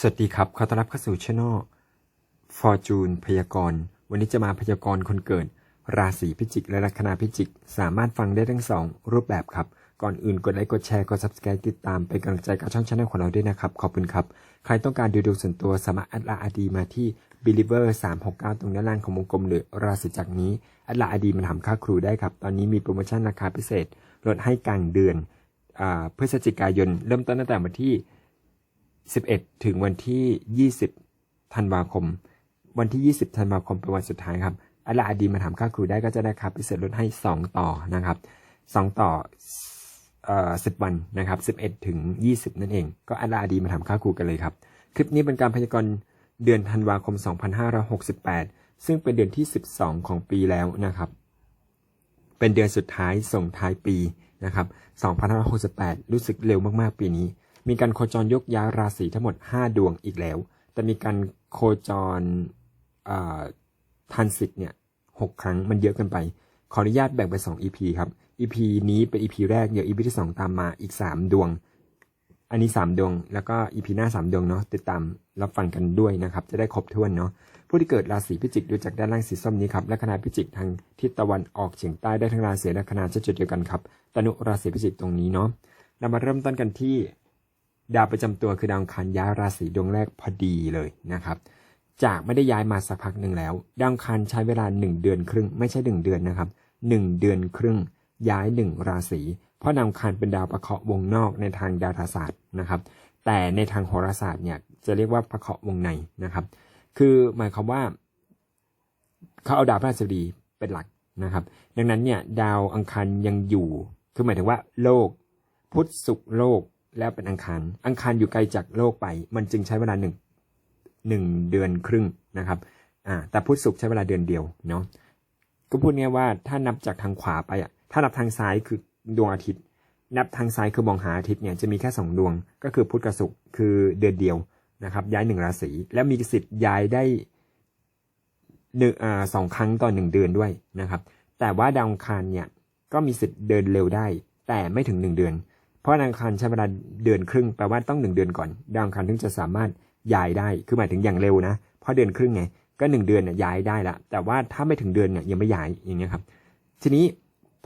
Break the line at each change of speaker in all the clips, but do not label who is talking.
สวัสดีครับ ขอต้อนรับเข้าสู่ช่องฟอร์จูนพยากรณ์ วันนี้จะมาพยากรณ์คนเกิด ราศีพิจิก และลัคนาพิจิก สามารถฟังได้ทั้งสองรูปแบบครับ ก่อนอื่นกดไลค์กดแชร์ กด subscribe ติดตาม เป็นกำลังใจกับช่องช anel ของเราด้วยนะครับ ขอบคุณครับ ใครต้องการดูดวงส่วนตัวสามารถแอดไลน์อดีมาที่ believer 369 ตรงด้านล่างของวงกลมหรือราศีจักนี้แอดไลน์อดีมาทำค่าครูได้ครับ ตอนนี้มีโปรโมชั่นราคาพิเศษลดให้กลางเดือนอ่าพฤศจิกายน เริ่มต้นตั้งแต่วันที่ 11 ถึงวันที่ 20 ธันวาคม วันที่ 20 ธันวาคมเป็นวันสุดท้ายครับอัลลาอดีมาถามค่าครูได้ก็จะได้ครับพิเศษลดให้ 2 ต่อนะครับ 2 ต่อเอ่อ10 วันนะครับ 11 ถึง 20 นั่นเอง ก็อัลลาอดีมาถามค่าครูกันเลยครับ คลิปนี้เป็นการพยากรณ์เดือนธันวาคม 2568 ซึ่งเป็นเดือนที่ 12 ของปีแล้วนะครับ เป็นเดือนสุดท้ายส่งท้ายปีนะครับ 2568 รู้สึกเร็วมากๆปีนี้ มีการโคจรยกย้ายราศีทั้งหมด 5 ดวงอีกแล้ว แต่มีการโคจรทันสิทธิ์เนี่ยหกครั้งมันเยอะเกินไป ขออนุญาตแบ่งเป็น2 EP ครับ EP นี้เป็น EP แรกเดี๋ยว EP ที่ 2 ตามมาอีก 3 ดวง อันนี้ 3 ดวง แล้วก็ EP หน้า 3 ดวงเนาะติดตามรับฟังกันด้วยนะครับ จะได้ครบถ้วนเนาะผู้ที่เกิดราศีพิจิกดูจากด้านล่างสีส้มนี้ครับและคณะพิจิกทางทิศตะวันออกเฉียงใต้ได้ทั้งราศีและคณะจะจุดเดียวกันครับตนุราศีพิจิกตรงนี้เนาะเรามาเริ่มต้นกันที่ ดาวประจำตัวคือดาวอังคารย้ายราศีดวงแรกพอดีเลยนะครับ จากไม่ได้ย้ายมาสักพักหนึ่งแล้ว ดาวอังคารใช้เวลา 1 เดือนครึ่ง ไม่ใช่ 1 เดือนนะครับ 1 เดือนครึ่ง ย้าย 1 ราศีเพราะดาวอังคารเป็นดาวประเคราะห์วงนอกในทางดาราศาสตร์นะครับ แต่ในทางโหราศาสตร์เนี่ยจะเรียกว่าประเคราะห์วงในนะครับ คือหมายความว่าเขาเอาดาวพฤหัสบดีเป็นหลักนะครับ ดังนั้นเนี่ยดาวอังคารยังอยู่คือหมายถึงว่าโลก พุธศุกร์โลก แล้วเป็นอังคาร อังคารอยู่ไกลจากโลกไป มันจึงใช้เวลาหนึ่งหนึ่งเดือนครึ่งนะครับอ่าแต่พุธศุกร์ใช้เวลาเดือนเดียวเนาะก็พูดง่ายว่าถ้านับจากทางขวาไปอะถ้านับทางซ้ายคือดวงอาทิตย์ นับทางซ้ายคือมองหาอาทิตย์เนี่ยจะมีแค่สองดวง ก็คือพุธกับศุกร์คือเดือนเดียวนะครับ ย้ายหนึ่งราศีและมีสิทธิ์ย้ายได้หนึ่งอ่าสองครั้งต่อหนึ่งเดือนด้วยนะครับ แต่ว่าดาวอังคารเนี่ยก็มีสิทธิ์เดินเร็วได้ แต่ไม่ถึงหนึ่งเดือน เพราะดาวอังคารใช้เวลาเดือนครึ่งแปลว่าต้องหนึ่งเดือนก่อนดาวอังคารถึงจะสามารถย้ายได้ คือหมายถึงอย่างเร็วนะ เพราะเดือนครึ่งไง ก็หนึ่งเดือนเนี่ยย้ายได้ละ แต่ว่าถ้าไม่ถึงเดือนเนี่ยยังไม่ย้ายอย่างเงี้ยครับ ทีนี้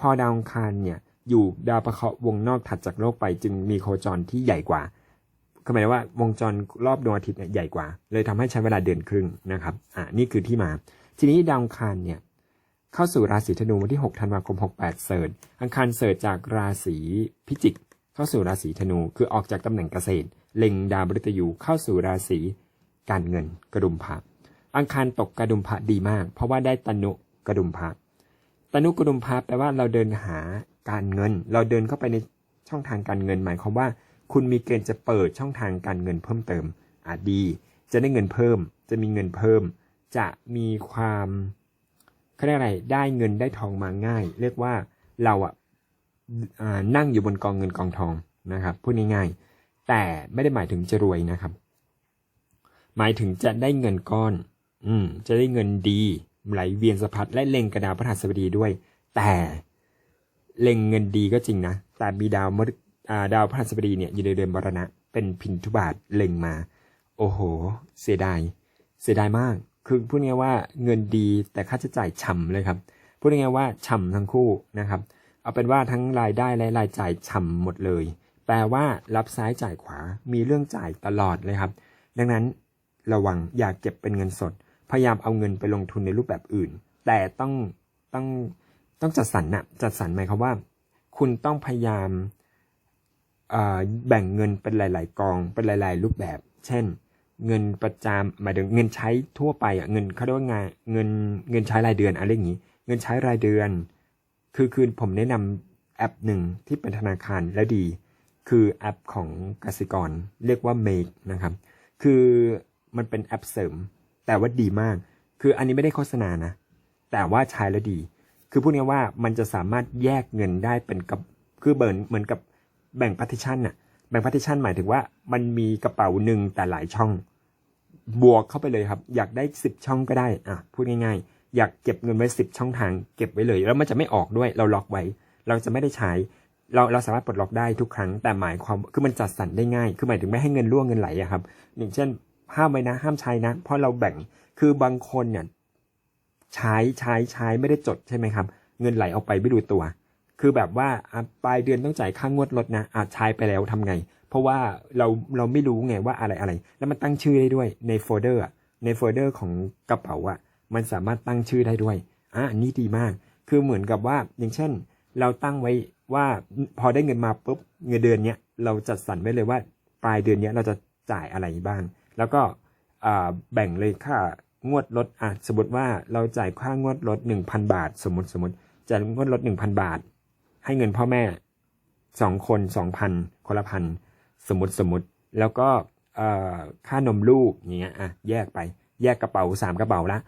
พอดาวอังคารเนี่ยอยู่ดาวประเคราะห์วงนอกถัดจากโลกไปจึงมีโคจรที่ใหญ่กว่าก็หมายว่าวงจรรอบดวงอาทิตย์เนี่ยใหญ่กว่า เลยทำให้ใช้เวลาเดือนครึ่งนะครับ อ่า นี่คือที่มา ทีนี้ดาวอังคารเนี่ยเข้าสู่ราศีธนูวันที่ 6 ธันวาคม 68 เสิร์ชอังคารเสิร์จากราศีพิจิก เข้าสู่ราศีธนูคือออกจากตำแหน่งเกษตร เล็งดาวบฤตยูเข้าสู่ราศีการเงินกระดุมพระอังคารตกกระดุมพระดีมาก เพราะว่าได้ตนุกระดุมพระตนุกระดุมพระแปลว่าเราเดินหาการเงิน เราเดินเข้าไปในช่องทางการเงิน หมายความว่า คุณมีเกณฑ์จะเปิดช่องทางการเงินเพิ่มเติมอาจดี จะได้เงินเพิ่ม จะมีเงินเพิ่ม จะมีความเขาเรียกอะไรได้เงินได้ทองมาง่าย เรียกว่าเราอะ นั่งอยู่บนกองเงินกองทองนะครับพูดง่ายๆแต่ไม่ได้หมายถึงจะรวยนะครับ หมายถึงจะได้เงินก้อน อืมจะได้เงินดีไหลเวียนสะพัดและเล็งกระดาวพระหัสบดีด้วย แต่เล็งเงินดีก็จริงนะแต่มีดาวมฤอ่าดาวพระหัสบดีเนี่ยอยู่ในเดือนมรณะ เป็นพินทุบาทเล็งมา โอ้โห เสียดายเสียดายมาก คือพูดง่ายว่าเงินดีแต่ค่าใช้จ่ายฉ่ำเลยครับพูดง่ายว่าฉ่ำทั้งคู่นะครับ เอาเป็นว่าทั้งรายได้และรายจ่ายฉ่ำหมดเลย แปลว่ารับซ้ายจ่ายขวา มีเรื่องจ่ายตลอดเลยครับ ดังนั้นระวังอย่าเก็บเป็นเงินสด พยายามเอาเงินไปลงทุนในรูปแบบอื่น แต่ต้องต้องต้องจัดสรรนะจัดสรรหมายความว่า คุณต้องพยายามแบ่งเงินเป็นหลาย ๆ กองเป็นหลาย ๆ รูปแบบ เช่น เงินประจำหมายถึงเงินใช้ทั่วไปอะเงินเขาเรียกว่างานเงินเงินใช้รายเดือนอะไรอย่างนี้ เงินใช้รายเดือน คือคือผมแนะนำแอปหนึ่งที่เป็นธนาคารและดี คือแอปของกสิกร เรียกว่า Make นะครับ คือมันเป็นแอปเสริม แต่ว่าดีมาก คืออันนี้ไม่ได้โฆษณานะ แต่ว่าใช้แล้วดี คือพูดง่ายๆว่ามันจะสามารถแยกเงินได้เป็นกับคือเบิร์นเหมือนกับแบ่ง partition น่ะแบ่ง partition หมายถึงว่ามันมีกระเป๋าหนึ่งแต่หลายช่อง บวกเข้าไปเลยครับ อยากได้สิบช่องก็ได้อะพูดง่าย ๆ อยากเก็บเงินไว้สิบช่องทาง เก็บไว้เลย แล้วมันจะไม่ออกด้วยเราล็อกไว้ เราจะไม่ได้ใช้ เราเราสามารถปลดล็อกได้ทุกครั้ง แต่หมายความคือมันจัดสรรได้ง่าย คือหมายถึงไม่ให้เงินล่วงเงินไหลอะครับอย่างเช่นห้ามไว้นะห้ามใช้นะ เพราะเราแบ่งคือบางคนเนี่ยใช้ใช้ใช้ไม่ได้จดใช่ไหมครับ เงินไหลออกไปไม่รู้ตัว คือแบบว่าปลายเดือนต้องจ่ายค่างวดรถนะอาจใช้ไปแล้วทำไง เพราะว่าเราเราไม่รู้ไงว่าอะไรอะไร แล้วมันตั้งชื่อได้ด้วยในโฟลเดอร์ในโฟลเดอร์ของกระเป๋าอะ มันสามารถตั้งชื่อได้ด้วยอะอันนี้ดีมาก คือเหมือนกับว่าอย่างเช่น เราตั้งไว้ว่าพอได้เงินมาปุ๊บเงินเดือนเนี้ยเราจัดสรรไว้เลยว่าปลายเดือนเนี้ยเราจะจ่ายอะไรบ้าง แล้วก็แบ่งเลยค่างวดรถอะสมมติว่าเราจ่ายค่างวดรถ1,000 บาท สมมติสมมติจ่ายงวดรถ1,000 บาท ให้เงินพ่อแม่สองคนสองพันคนละพันสมมติสมมติแล้วก็ค่านมลูกอย่างเงี้ยอะแยกไปแยกกระเป๋าสามกระเป๋าละ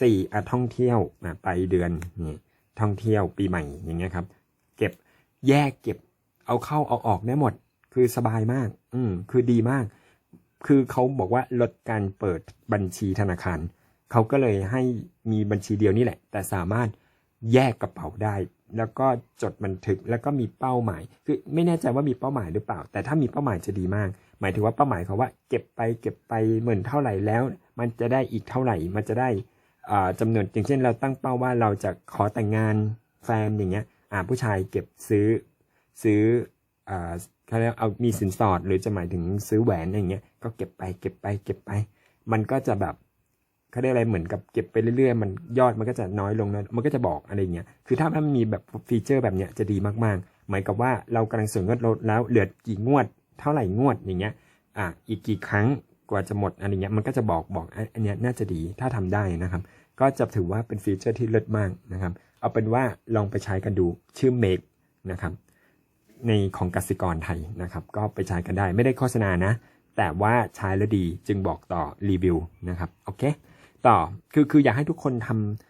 สี่อะท่องเที่ยวอะไปเดือนนี่ท่องเที่ยวปีใหม่อย่างเงี้ยครับ เก็บแยกเก็บเอาเข้าเอาออกได้หมด คือสบายมาก อืมคือดีมาก คือเขาบอกว่าลดการเปิดบัญชีธนาคารเขาก็เลยให้มีบัญชีเดียวนี่แหละ แต่สามารถแยกกระเป๋าได้ แล้วก็จดบันทึกแล้วก็มีเป้าหมาย คือไม่แน่ใจว่ามีเป้าหมายหรือเปล่า แต่ถ้ามีเป้าหมายจะดีมาก หมายถึงว่าเป้าหมายเขาว่า เก็บไปเก็บไปเหมือนเท่าไหร่แล้ว มันจะได้อีกเท่าไหร่ มันจะได้ อ่าจำนวนอย่างเช่นเราตั้งเป้าว่าเราจะขอแต่งงานแฟนอย่างเงี้ยอ่าผู้ชายเก็บซื้อซื้ออ่าเขาเรียกเอามีสินสอดหรือจะหมายถึงซื้อแหวนอย่างเงี้ยก็เก็บไปเก็บไปเก็บไป มันก็จะแบบเขาเรียกอะไรเหมือนกับเก็บไปเรื่อยๆ มันยอดมันก็จะน้อยลงนะมันก็จะบอกอะไรเงี้ยคือถ้ามันมีแบบฟีเจอร์แบบเนี้ยจะดีมากๆ หมายกับว่าเรากำลังส่งเงินลดแล้วเหลือกี่งวด เท่าไหร่งวดอย่างเงี้ยอ่าอีกกี่ครั้ง กว่าจะหมดอะไรเงี้ยมันก็จะบอกบอกอันนเนี้ยน่าจะดีถ้าทำได้นะครับ ก็จะถือว่าเป็นฟีเจอร์ที่เลิศมากนะครับ เอาเป็นว่าลองไปใช้กันดูชื่อ Make นะครับ ในของกสิกรไทยนะครับ ก็ไปใช้กันได้ไม่ได้โฆษณานะ แต่ว่าใช้แล้วดีจึงบอกต่อรีวิวนะครับโอเค ต่อคือคืออยากให้ทุกคนท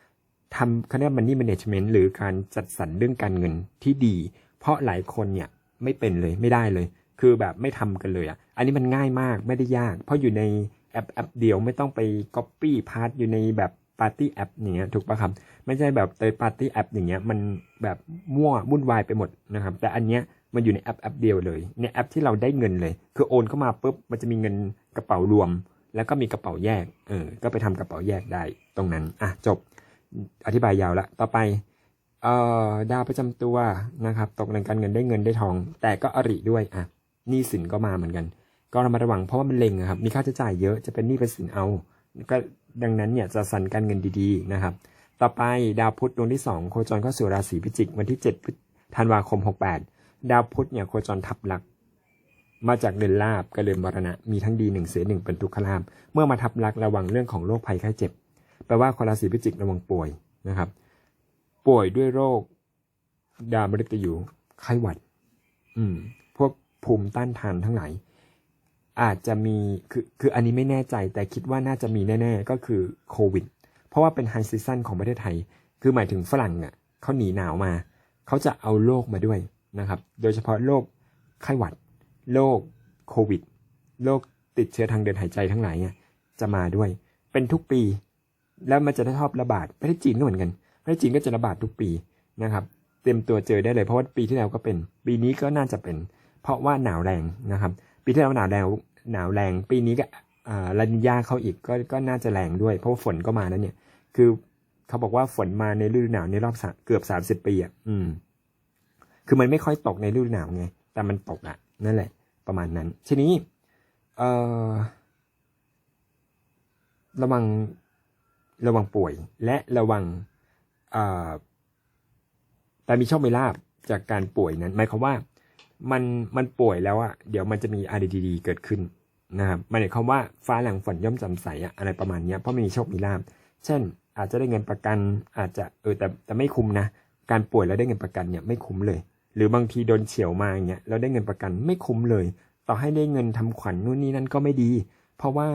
ำทำเขาเรียกมันนี่แมネจเมนต์หรือการจัดสรรเรื่องการเงินที่ดี เพราะหลายคนเนี่ยไม่เป็นเลยไม่ได้เลย คือแบบไม่ทำกันเลยอะ อันนี้มันง่ายมากไม่ได้ยาก เพราะอยู่ในแอปแอปเดียวไม่ต้องไป Copy พาร์ทอยู่ในแบบปาร์ตี้แอปอย่างเงี้ยถูกปะครับ ไม่ใช่แบบเตยปาร์ตี้แอปอย่างเงี้ยมันแบบมั่ววุ่นวายไปหมดนะครับ แต่อันเนี้ยมันอยู่ในแอปแอปเดียวเลย ในแอปที่เราได้เงินเลย คือโอนเข้ามาปุ๊บมันจะมีเงินกระเป๋ารวม แล้วก็มีกระเป๋าแยกเออก็ไปทำกระเป๋าแยกได้ตรงนั้นอะจบอธิบายยาวละต่อไปเอ่อดาวประจำตัวนะครับ ตกในการเงินได้เงินได้ทอง แต่ก็อริด้วยอะ หนี้สินก็มาเหมือนกัน ก็ระมัดระวังเพราะว่ามันเล็งอะครับ มีค่าใช้จ่ายเยอะจะเป็นหนี้เป็นสินเอา ก็ดังนั้นเนี่ยจะสั่นการเงินดีๆนะครับ ต่อไปดาวพุธดวงที่ 2 โคจรเข้าสู่ราศีพิจิก วันที่7ธันวาคม 68 ดาวพุธเนี่ยโคจรทับหลัก มาจากเดือนลาบกับเดือนมรณะ มีทั้งดีหนึ่งเสียหนึ่งเป็นทุกขลาบเมื่อมาทับลักระวังเรื่องของโรคภัยไข้เจ็บแปลว่าคนราศีพิจิกระวังป่วยนะครับ ป่วยด้วยโรคดาวมฤตยูไข้หวัด อืม ภูมิต้านทานทั้งหลายอาจจะมีคือคืออันนี้ไม่แน่ใจแต่คิดว่าน่าจะมีแน่ ๆ ก็คือโควิด เพราะว่าเป็นไฮซีซันของประเทศไทย คือหมายถึงฝรั่งอะเขาหนีหนาวมา เขาจะเอาโรคมาด้วยนะครับ โดยเฉพาะโรคไข้หวัดโรคโควิดโรคติดเชื้อทางเดินหายใจทั้งหลายเนี่ยจะมาด้วย เป็นทุกปี แล้วมันจะได้ชอบระบาดประเทศจีนก็เหมือนกันประเทศจีนก็จะระบาดทุกปีนะครับ เตรียมตัวเจอได้เลยเพราะว่าปีที่แล้วก็เป็น ปีนี้ก็น่าจะเป็น เพราะว่าหนาวแรงนะครับ ปีที่แล้วหนาวแรงหนาวแรง ปีนี้ก็ลานิญาเข้าอีกก็ก็น่าจะแรงด้วย เพราะว่าฝนก็มาแล้วเนี่ย คือเขาบอกว่าฝนมาในฤดูหนาวในรอบเกือบสามสิบปีอะอืม คือมันไม่ค่อยตกในฤดูหนาวไง แต่มันตกอะ นั่นแหละ ประมาณนั้น ทีนี้ เออระวังระวังป่วย และระวังเอ่อแต่มีโชคมีลาบจากการป่วยนั้น หมายความว่า มันมันป่วยแล้วอะเดี๋ยวมันจะมีอะไรดีๆเกิดขึ้นนะครับมันหมายความว่าฟ้าหลังฝนย่อมจำใสอะอะไรประมาณเนี้ยเพราะมันมีโชคมีลาบเช่น อาจจะได้เงินประกันอาจจะเออแต่แต่ไม่คุ้มนะการป่วยแล้วได้เงินประกันเนี่ยไม่คุ้มเลย หรือบางทีโดนเฉียวมาอย่างเงี้ยแล้วได้เงินประกันไม่คุ้มเลย ต่อให้ได้เงินทำขวัญนู่นนี่นั่นก็ไม่ดี เพราะว่า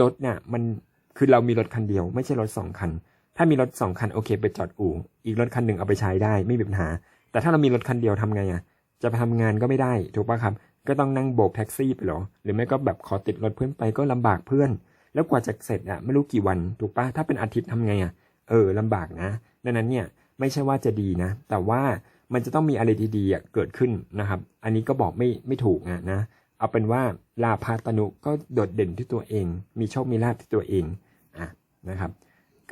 รถเนี่ยมันคือเรามีรถคันเดียว ไม่ใช่รถสองคัน ถ้ามีรถสองคันโอเค ไปจอดอู่อีกรถคันหนึ่งเอาไปใช้ได้ไม่มีปัญหา แต่ถ้าเรามีรถคันเดียวทำไงอะ จะไปทำงานก็ไม่ได้ถูกปะครับ ก็ต้องนั่งโบกแท็กซี่ไปหรอ หรือไม่ก็แบบขอติดรถเพื่อนไปก็ลำบากเพื่อน แล้วกว่าจะเสร็จอะไม่รู้กี่วันถูกปะถ้าเป็นอาทิตย์ทำไงอะเออลำบากนะ ดังนั้นเนี่ยไม่ใช่ว่าจะดีนะ แต่ว่ามันจะต้องมีอะไรดีๆอะเกิดขึ้นนะครับ อันนี้ก็บอกไม่ไม่ถูกนะนะ เอาเป็นว่าลาภาตนุก็โดดเด่นที่ตัวเอง มีโชคมีลาภที่ตัวเองอะนะครับ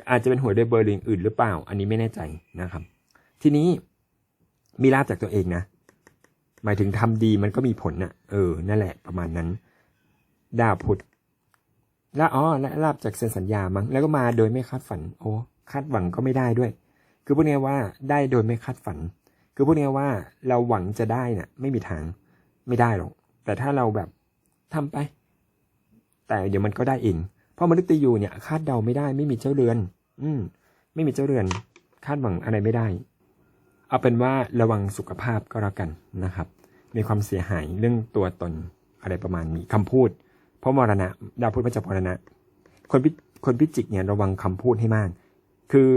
อาจจะเป็นหวยด้วยเบอร์ลิงอื่นหรือเปล่า อันนี้ไม่แน่ใจนะครับ ทีนี้มีลาบจากตัวเองนะ หมายถึงทำดีมันก็มีผลน่ะ เออ นั่นแหละประมาณนั้น ดาวพุธและอ๋อและลาบจากเซ็นสัญญามั้งแล้วก็มาโดยไม่คาดฝัน โอ้คาดหวังก็ไม่ได้ด้วย คือพูดง่ายว่าได้โดยไม่คาดฝัน คือพูดง่ายว่าเราหวังจะได้น่ะ ไม่มีทางไม่ได้หรอก แต่ถ้าเราแบบทำไป แต่เดี๋ยวมันก็ได้เองเพราะมนุษย์ยูเนี่ย คาดเดาไม่ได้ ไม่มีเจ้าเรือน อืม ไม่มีเจ้าเรือน คาดหวังอะไรไม่ได้ เอาเป็นว่าระวังสุขภาพก็แล้วกันนะครับ มีความเสียหายเรื่องตัวตนอะไรประมาณนี้คำพูด เพราะมรณะดาวพุธมาจามรณะ คนพิคนพิจิกเนี่ยระวังคำพูดให้มาก คือ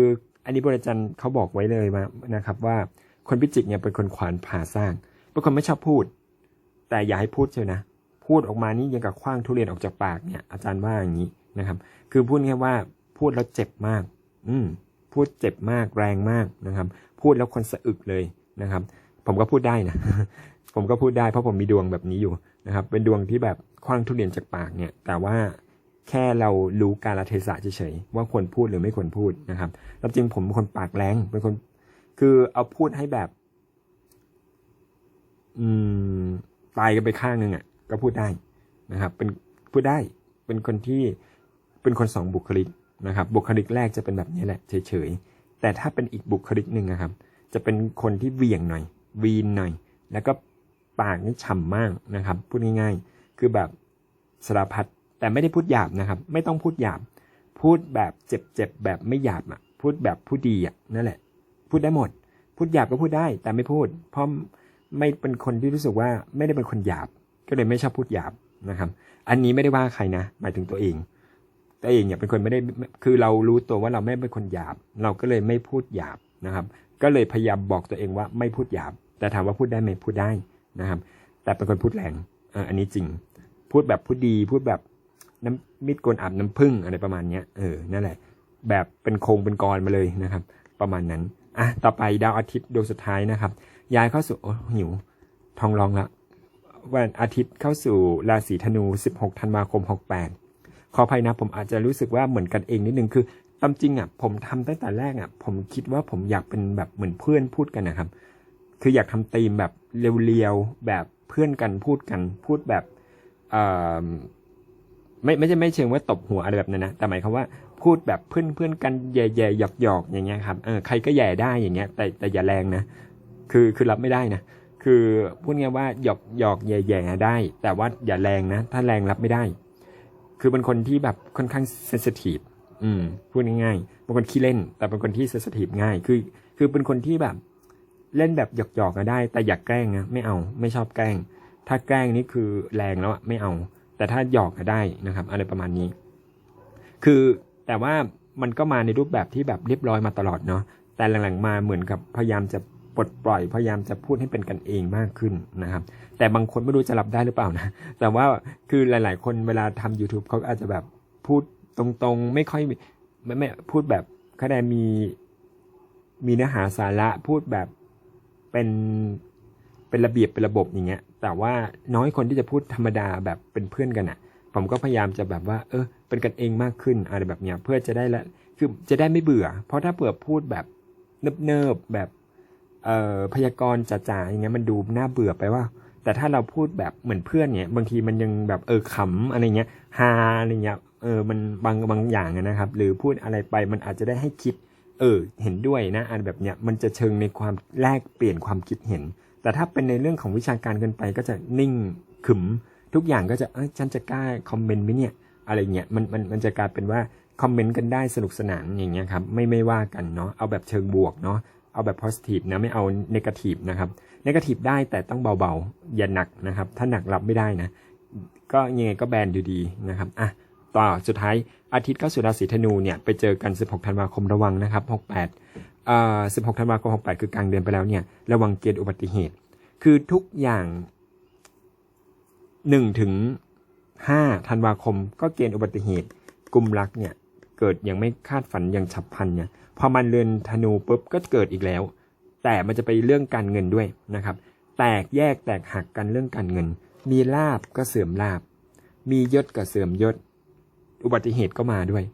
อันนี้บริจันเขาบอกไว้เลยมานะครับว่าคนพิจิกเนี่ยเป็นคนขวานผ่าสร้างเป็นคนไม่ชอบพูด แต่อย่าให้พูดเชียวนะ พูดออกมานี่ยังกับคว้างทุเรียนออกจากปากเนี่ยอาจารย์ว่าอย่างนี้นะครับ คือพูดง่ว่าพูดแล้วเจ็บมาก อืม พูดเจ็บมากแรงมากนะครับ พูดแล้วคนสะอึกเลยนะครับ ผมก็พูดได้นะผมก็พูดได้เพราะผมมีดวงแบบนี้อยู่นะครับ เป็นดวงที่แบบคว้างทุเรียนจากปากเนี่ย แต่ว่าแค่เรารู้กาลเทศะเฉยๆว่าควรพูดหรือไม่ควรพูดนะครับแล้วจริงผมเป็นคนปากแรงเป็นคน คือเอาพูดให้แบบ อืมตายกันไปข้างหนึ่งอะ ก็พูดได้นะครับ เป็นพูดได้ เป็นคนที่เป็นคนสองบุคลิก นะครับบุคลิกแรกจะเป็นแบบนี้แหละเฉยๆแต่ถ้าเป็นอีกบุคลิกหนึ่งนะครับ จะเป็นคนที่เวียงหน่อย วีนหน่อย แล้วก็ปากนี่ฉ่ำมากนะครับพูดง่ายๆ คือแบบสารพัดแต่ไม่ได้พูดหยาบนะครับ ไม่ต้องพูดหยาบ พูดแบบเจ็บๆแบบไม่หยาบอะพูดแบบผู้ดีอะนั่นแหละ พูดได้หมด พูดหยาบก็พูดได้ แต่ไม่พูด เพราะไม่เป็นคนที่รู้สึกว่าไม่ได้เป็นคนหยาบ ก็เลยไม่ชอบพูดหยาบนะครับ อันนี้ไม่ได้ว่าใครนะ หมายถึงตัวเอง แตัวเองเนี่ยเป็นคนไม่ได้คือเรารู้ตัวว่าเราไม่เป็นคนหยาบ เราก็เลยไม่พูดหยาบนะครับ ก็เลยพยายามบอกตัวเองว่าไม่พูดหยาบ แต่ถามว่าพูดได้ไหมพูดได้นะครับ แต่เป็นคนพูดแรงอันนี้จริง พูดแบบพูดดี พูดแบบน้ำมิดกนอาบน้ำผึ้งอะไรประมาณเนี้ยเออนั่นแหละ แบบเป็นโครงเป็นกรมาเลยนะครับ ประมาณนั้นอะต่อไปดาวอาทิตย์ดวงสุดท้ายนะครับ ย้ายเข้าสู่โอ้หิวทองรองละวันอาทิตย์เข้าสู่ราศีธนู 16 ธันวาคม 68 ขออภัยนะผมอาจจะรู้สึกว่าเหมือนกันเองนิดนึงคือตามจริงอะผมทำตั้งแต่แรกอะผมคิดว่าผมอยากเป็นแบบเหมือนเพื่อนพูดกันนะครับ คืออยากทำธีมแบบเรียวๆแบบเพื่อนกันพูดกันพูดแบบเอ่อไม่ไม่ใช่ไม่เชิงว่าตบหัวอะไรแบบนั้นนะแต่หมายความว่าพูดแบบเพื่อนเพื่อนกันแย่ๆหยอกหยอกๆอย่างเงี้ยครับเออใครก็แย่ได้อย่างเงี้ย แต่แต่อย่าแรงนะคือคือรับไม่ได้นะคือพูดง่ายว่าหยอกหยอกแย่แย่ๆได้ แต่ว่าอย่าแรงนะ ถ้าแรงรับไม่ได้ คือเป็นคนที่แบบค่อนข้างเซนซิทีฟอืมพูดง่ายๆเป็นคนขี้เล่น แต่เป็นคนที่เซนซิทีฟง่าย คือ คือเป็นคนที่แบบเล่นแบบหยอกหยอกๆก็ได้ แต่อย่าแกล้งนะไม่เอาไม่ชอบแกล้ง ถ้าแกล้งนี่คือแรงแล้วอะไม่เอา แต่ถ้าหยอกก็ได้นะครับ อะไรประมาณนี้ คือแต่ว่ามันก็มาในรูปแบบที่แบบเรียบร้อยมาตลอดเนาะแต่หลังๆมาเหมือนกับพยายามจะ ปลดปล่อยพยายามจะพูดให้เป็นกันเองมากขึ้นนะครับ แต่บางคนไม่รู้จะรับได้หรือเปล่านะ แต่ว่าคือหลาย ๆ คนเวลาทำ YouTube เขาอาจจะแบบพูดตรงๆ ไม่ค่อยไม่ไม่พูดแบบคะแนนมีมีเนื้อหาสาระพูดแบบเป็นเป็นระเบียบเป็นระบบอย่างเงี้ย แต่ว่าน้อยคนที่จะพูดธรรมดาแบบเป็นเพื่อนกันอะ่ะ ผมก็พยายามจะแบบว่า เออ เป็นกันเองมากขึ้นอะไรแบบเนี้ยเพื่อจะได้ละคือจะได้ไม่เบื่อ เพราะถ้าเผื่อพูดแบบเนิบๆแบบ เอ่อพยากรณ์จ๋าๆอย่างเงี้ยมันดูน่าเบื่อไปว่า แต่ถ้าเราพูดแบบเหมือนเพื่อนเนี่ย บางทีมันยังแบบเออขำอะไรเงี้ยฮาอะไรเงี้ยเออมันบางบางอย่างนะครับ หรือพูดอะไรไปมันอาจจะได้ให้คิด เออ เห็นด้วยนะอะไรแบบเนี้ยมันจะเชิงในความแลกเปลี่ยนความคิดเห็น แต่ถ้าเป็นในเรื่องของวิชาการเกินไปก็จะนิ่งขึม ทุกอย่างก็จะเอ้ยฉันจะกล้าคอมเมนต์ไหมเนี่ยอะไรเงี้ยมันมันมันจะกลายเป็นว่าคอมเมนต์กันได้สนุกสนานอย่างเงี้ยครับไม่ไม่ว่ากันเนาะเอาแบบเชิงบวกเนาะ เอาแบบ positive นะไม่เอา negative นะครับ negative ได้แต่ต้องเบาๆ อย่าหนักนะครับ ถ้าหนักรับไม่ได้นะ ก็ยังไงก็แบนอยู่ดีนะครับอะต่อสุดท้ายอาทิตย์เข้าสู่ราศีธนูเนี่ยไปเจอกัน 16 ธันวาคมระวังนะครับ 68เอ่อ16 ธันวาคม 68 คือกลางเดือนไปแล้วเนี่ยระวังเกณฑ์อุบัติเหตุ คือทุกอย่าง1ถึง5ธันวาคมก็เกณฑ์อุบัติเหตุกลุ่มรักเนี่ยเกิดอย่างไม่คาดฝันอย่างฉับพลันเนี่ย พอมันเรือนธนูปุ๊บก็เกิดอีกแล้ว แต่มันจะไปเรื่องการเงินด้วยนะครับ แตกแยกแตกหักกันเรื่องการเงิน มีลาบก็เสื่อมลาบ มียศก็เสื่อมยศ อุบัติเหตุก็มาด้วย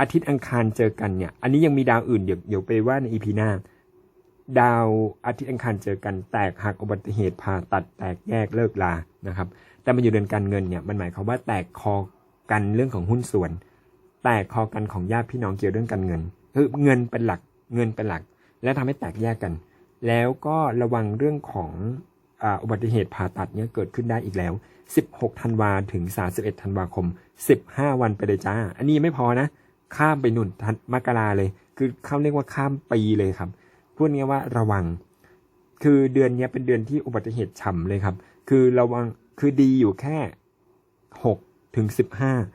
อาทิตย์อังคารเจอกันเนี่ย อันนี้ยังมีดาวอื่นเดี๋ยวเดี๋ยวไปว่าในอีพีหน้า ดาวอาทิตย์อังคารเจอกัน แตกหักอุบัติเหตุผ่าตัดแตกแยกเลิกลานะครับ แต่มันอยู่เดือนการเงินเนี่ยมันหมายความว่าแตกคอกันเรื่องของหุ้นส่วน แตกคอกันของญาติพี่น้องเกี่ยวเรื่องการเงิน คือเงินเป็นหลักเงินเป็นหลัก และทำให้แตกแยกกัน แล้วก็ระวังเรื่องของอ,อุบัติเหตุผ่าตัดเนี่ยเกิดขึ้นได้อีกแล้ว 16ธันวาถึง 31ธันวาคม 15 วันไปเลยจ้า อันนี้ยังไม่พอนะ ข้ามไปหนุนธันมกราเลย คือเขาเรียกว่าข้ามปีเลยครับ พูดง่ายว่าระวัง คือเดือนนี้เป็นเดือนที่อุบัติเหตุฉ่ำเลยครับ คือระวัง คือดีอยู่แค่ 6 ถึง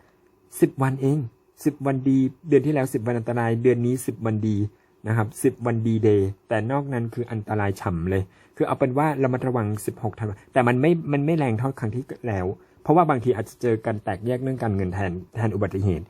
15 10 วันเอง 10วันดี เดือนที่แล้ว10วันอันตราย เดือนนี้10วันดีนะครับ10วันดีเดย์แต่นอกนั้นคืออันตรายฉ่ำเลย คือเอาเป็นว่าเรามาระวัง 16ธันวาแต่มันไม่มันไม่แรงเท่าครั้งที่แล้ว เพราะว่าบางทีอาจจะเจอกันแตกแยกเรื่องการเงินแทนแทนอุบัติเหตุ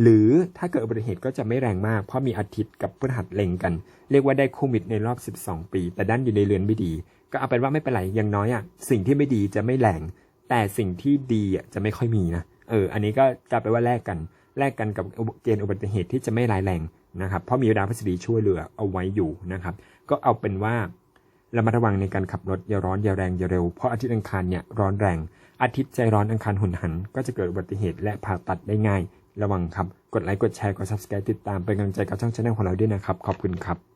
หรือถ้าเกิดอุบัติเหตุก็จะไม่แรงมาก เพราะมีอาทิตย์กับพฤหัสเล็งกัน เรียกว่าได้คู่มิตรในรอบ 12 ปี แต่ด้านอยู่ในเรือนไม่ดี ก็เอาเป็นว่าไม่เป็นไรอย่างน้อยอะสิ่งที่ไม่ดีจะไม่แรงแต่สิ่งที่ดีอะจะไม่ค่อยมีนะเอออันนี้ก็กลายเป็นว่าแลกกัน แลกกันกับเกณฑ์อุบัติเหตุที่จะไม่ร้ายแรงนะครับเพราะมีดาวพฤษฎีช่วยเหลือเอาไว้อยู่นะครับ ก็เอาเป็นว่าเรามาระวังในการขับรถอย่าร้อนอย่าแรงอย่าเร็วเพราะอาทิตย์อังคารเนี่ยร้อนแรง อาทิตย์ใจร้อนอังคารหุนหัน ก็จะเกิดอุบัติเหตุและผ่าตัดได้ง่าย ระวังครับ กดไลค์กดแชร์กด subscribe ติดตามเป็นกำลังใจกับช่องชาแนลของเราด้วยนะครับ ขอบคุณครับ